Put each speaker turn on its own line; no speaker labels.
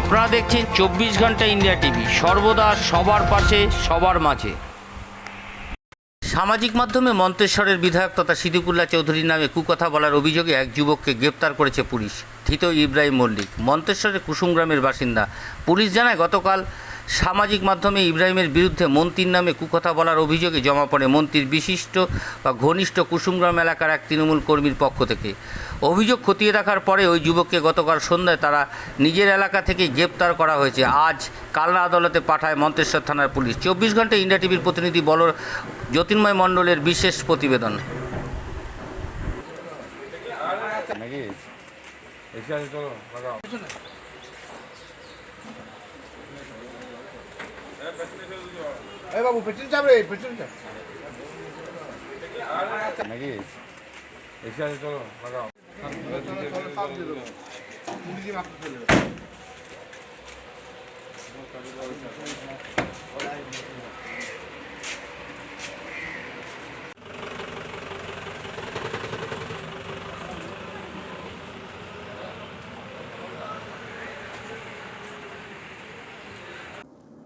আপনারা দেখছেন চব্বিশ ঘণ্টা ইন্ডিয়া টিভি। সর্বদা সবার পাশে, সবার মাঝে। সামাজিক মাধ্যমে মন্তেশ্বরের বিধায়ক তথা সিদ্দিকুল্লাহ চৌধুরীর নামে কুকথা বলার অভিযোগে এক যুবককে গ্রেপ্তার করেছে পুলিশ। ধৃত ইব্রাহিম মল্লিক, মন্তেশ্বরের কুসুমগ্রামের বাসিন্দা। পুলিশ জানায়, গতকাল সামাজিক মাধ্যমে ইব্রাহিমের বিরুদ্ধে মন্ত্রীর নামে কুকথা বলার অভিযোগে জমা পড়ে মন্ত্রীর বিশিষ্ট বা ঘনিষ্ঠ কুসুমগ্রাম এলাকার এক তৃণমূল কর্মীর পক্ষ থেকে। অভিযোগ খতিয়ে দেখার পরে ওই যুবককে গতকাল সন্ধ্যায় তারা নিজের এলাকা থেকে গ্রেপ্তার করা হয়েছে। আজ কালনা আদালতে পাঠায় মন্তেশ্বর থানার পুলিশ। চব্বিশ ঘণ্টা ইন্ডিয়া টিভির প্রতিনিধি বল জ্যোতির্ময় মণ্ডলের বিশেষ প্রতিবেদন।
নাকি? চলো
এই বাবু পেছন চাপ রে পেছন চাপ।
নাকি? এসে আছে চলো লাগাও।
দিয়ে